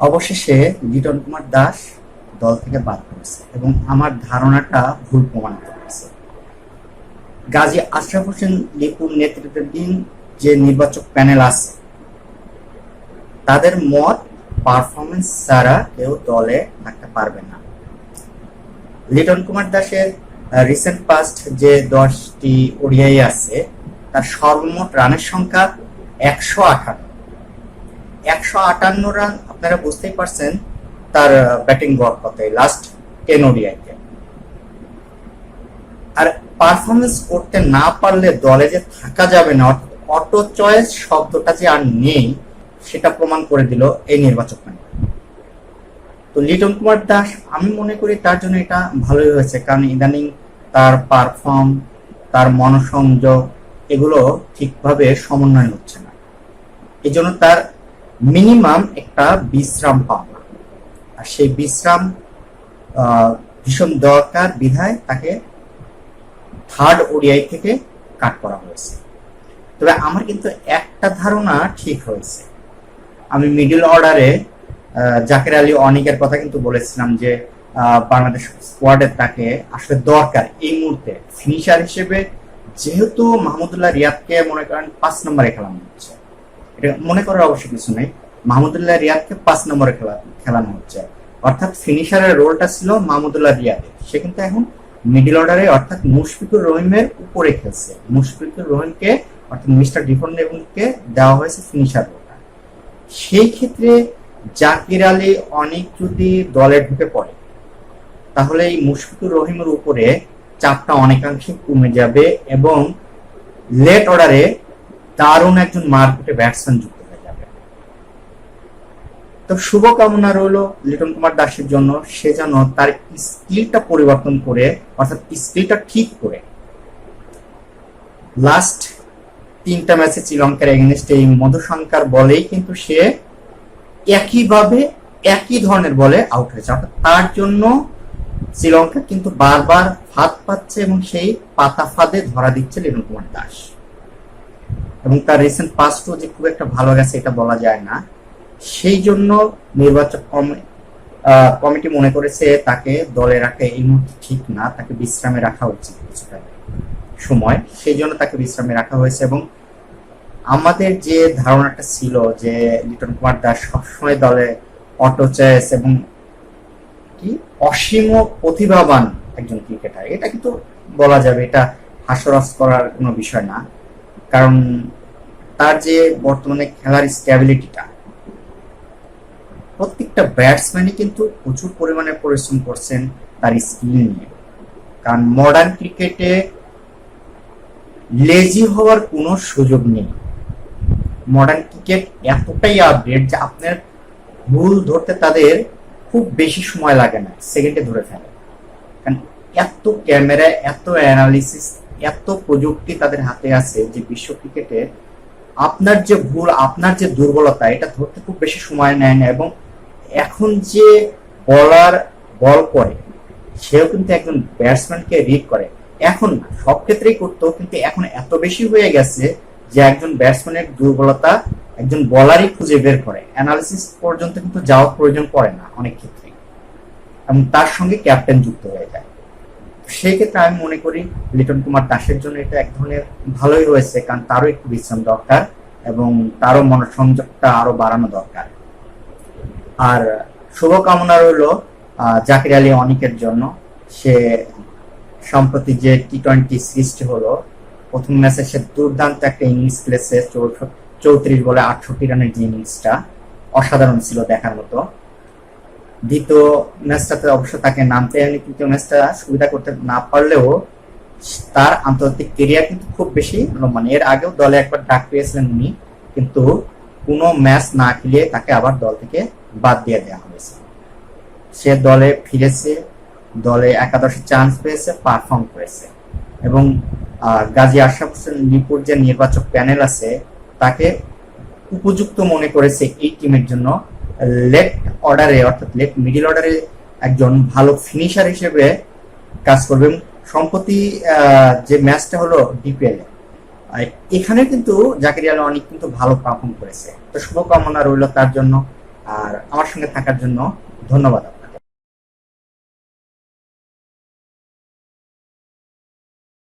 অবশেষে লিটন কুমার দাস দল থেকে বাদ পড়েছে এবং আমার ধারণাটা ভুল প্রমাণিত হয়েছে গাজী আশরাফ হোসেন লিপুর নেতৃত্বাধীন যে নির্বাচক প্যানেল আছে, তাদের মত পারফরমেন্স ছাড়া কেউ দলে থাকতে পারবে না। লিটন কুমার দাসের রিসেন্ট পাস্ট যে দশটি ওডিআই আছে, তার সর্বমোট রানের সংখ্যা একশো আঠান্ন একশো আটান্ন রান, আপনারা বুঝতেই পারছেন, তার ব্যাটিং গড় কত লাস্ট টেন ওডিআইতে। আর পারফরমেন্স করতে না পারলে দলে যে থাকা যাবে না অটো চয়েস শব্দটা যে আর নেই, সেটা প্রমাণ করে দিল এই নির্বাচক তো লিটন কুমার দাস, আমি মনে করি তার জন্য এটা ভালোই হয়েছে, কারণ ইদানিং তার পারফর্ম তার মনসংযোগ, এগুলো ঠিকভাবে সমন্বয় হচ্ছে না। এই জন্য তার মিনিমাম একটা বিশ্রাম পাওয়া। আর সেই বিশ্রাম ভীষণ দরকার বিধায় তাকে থার্ড ওডিআই থেকে কাট করা হয়েছে। তবে আমার কিন্তু একটা ধারণা ঠিক হয়েছে। আমি মিডল অর্ডারে জাকির আলী অনিকের কথা কিন্তু বলেছিলাম যে বাংলাদেশ স্কোয়াডে তাকে আসলে দরকার এই মুহূর্তে। ফিনিশার হিসেবে যেহেতু মাহমুদুল্লাহ রিয়াদকে মনে করেন পাঁচ নম্বরে খেলানো হচ্ছে। মনে করার অবশ্য কিছু নেই। মাহমুদুল্লাহ রিয়াদকে পাঁচ নম্বরে খেলা খেলানো হচ্ছে। অর্থাৎ ফিনিশারের রোলটা ছিল মাহমুদুল্লাহ রিয়াদের। সে কিন্তু এখন মিডিল অর্ডারে অর্থাৎ মুশফিকুর রহিমের উপরে খেলছে। মুশফিকুর রহিমকে, অর্থাৎ মিস্টার ডিফন লেবুলকে দেওয়া হয়েছে ফিনিশার রোলটা। সেই ক্ষেত্রে জাকির আলী অনেক যদি দলে ঢুকে পড়ে, তাহলে এই মুশফিকুর রহিমের উপরে চাপটা অনেকাংশে কমে যাবে এবং লেট অর্ডারে দারুণ একজন মার্কেটে ব্যাটসম্যান যুক্ত হয়ে যাবে। তো শুভকামনা রইল লিটন কুমার দাসের জন্য। সে যেন তার স্কিলটা পরিবর্তন করে, অর্থাৎ স্কিলটা ঠিক করে। লাস্ট তিনটা ম্যাচে শ্রীলঙ্কার এগেনস্টে এই মধুশঙ্কার বলেই কিন্তু সে একইভাবে একই ধরনের বলে আউট হয়েছে। অর্থাৎ তার জন্য শ্রীলঙ্কা কিন্তু বারবার ফাঁদ পাচ্ছে এবং সেই পাতা ফাঁদে ধরা দিচ্ছে লিটন কুমার দাস। এবং তার রিসেন্ট পাস্টও যে খুব একটা ভালো গেছে, এটা বলা যায় না। সেই জন্য নির্বাচক কমিটি মনে করেছে তাকে দলে রাখা এই মুহূর্তে ঠিক না, তাকে বিশ্রামে রাখা উচিত কিছুটা সময়। সেই জন্য তাকে বিশ্রামে রাখা হয়েছে এবং আমাদের যে ধারণাটা ছিল যে লিটন কুমার দাস সবসময় দলে অটো চয়েস এবং কি, অসীম প্রতিভাবান একজন ক্রিকেটার, এটা কিন্তু বলা যাবে, এটা হাস্যরস করার কোনো বিষয় না। কারণ তার যে বর্তমানে খেলার স্ট্যাবিলিটিটা প্রত্যেকটা ব্যাটসম্যানই কিন্তু প্রচুর পরিমাণে পরিশ্রম করছেন তার স্কিল নিয়ে। কারণ মডার্ন ক্রিকেটে লেজি হওয়ার কোনো সুযোগ নেই। মডার্ন ক্রিকেট এতটাই আপডেট যে আপনার ভুল ধরতে তাদের খুব বেশি সময় লাগে না সেকেন্ডে ধরে ফেলে। কারণ এত ক্যামেরা এত অ্যানালিসিস এত প্রযুক্তি তাদের হাতে আছে যে বিশ্ব ক্রিকেটে আপনার যে ভুল, আপনার যে দুর্বলতা, এটা ধরতে খুব বেশি সময় নেয় না এবং এখন যে বলার বল করে, সেও কিন্তু একজন ব্যাটসম্যানকে রিড করে। এখন সব ক্ষেত্রেই করতো, কিন্তু এখন এত বেশি হয়ে গেছে যে একজন ব্যাটসম্যানের দুর্বলতা একজন বলারই খুঁজে বের করে। অ্যানালিসিস পর্যন্ত কিন্তু যাওয়ার প্রয়োজন পড়ে না অনেক ক্ষেত্রে এবং তার সঙ্গে ক্যাপ্টেন যুক্ত হয়ে যায়। সেই ক্ষেত্রে আমি মনে করি লিটন কুমার দাসের জন্য এটা এক ধরনের ভালোই হয়েছে, কারণ তারও একটু বিশ্রাম দরকার এবং তারও মনোসংযোগটা আরও বাড়ানো দরকার। আর শুভকামনা রইল জাকির আলী অনিকের জন্য। সে সম্প্রতি যে টি টোয়েন্টি সৃষ্টি হলো, প্রথম ম্যাচে সে দুর্দান্ত একটা ইনিংস খেলেছে চৌত্রিশ বলে আটষট্টি রানের যে ইনিংসটা, অসাধারণ ছিল দেখার মতো। দ্বিতীয় ম্যাচটাতে অবশ্য তাকে নামতে হয়নি, তৃতীয় ম্যাচটা সুবিধা করতে না পারলেও তার আন্তর্জাতিক কেরিয়ার কিন্তু খুব বেশি মানে এর আগেও দলে একবার ডাক পেয়েছিলেন উনি, কিন্তু কোনো ম্যাচ না খেলিয়ে তাকে আবার দল থেকে বাদ দিয়ে দেওয়া হয়েছে। সে দলে ফিরেছে, দলে একাদশে চান্স পেয়েছে পারফর্ম করেছে এবং গাজী আশরাফ হোসেন লিপুর যে নির্বাচক প্যানেল আছে, তাকে উপযুক্ত মনে করেছে এই টিমের জন্য। লেফট অর্ডারে অর্থাৎ লেফট মিডিল অর্ডারে একজন ভালো ফিনিশার হিসেবে কাজ করবে এবং সম্প্রতি যে ম্যাচটা হলো ডিপিএল এখানে কিন্তু জাকির অনেক কিন্তু ভালো পারফর্ম করেছে। তো শুভকামনা রইল তার জন্য, আর আমার সঙ্গে থাকার জন্য ধন্যবাদ।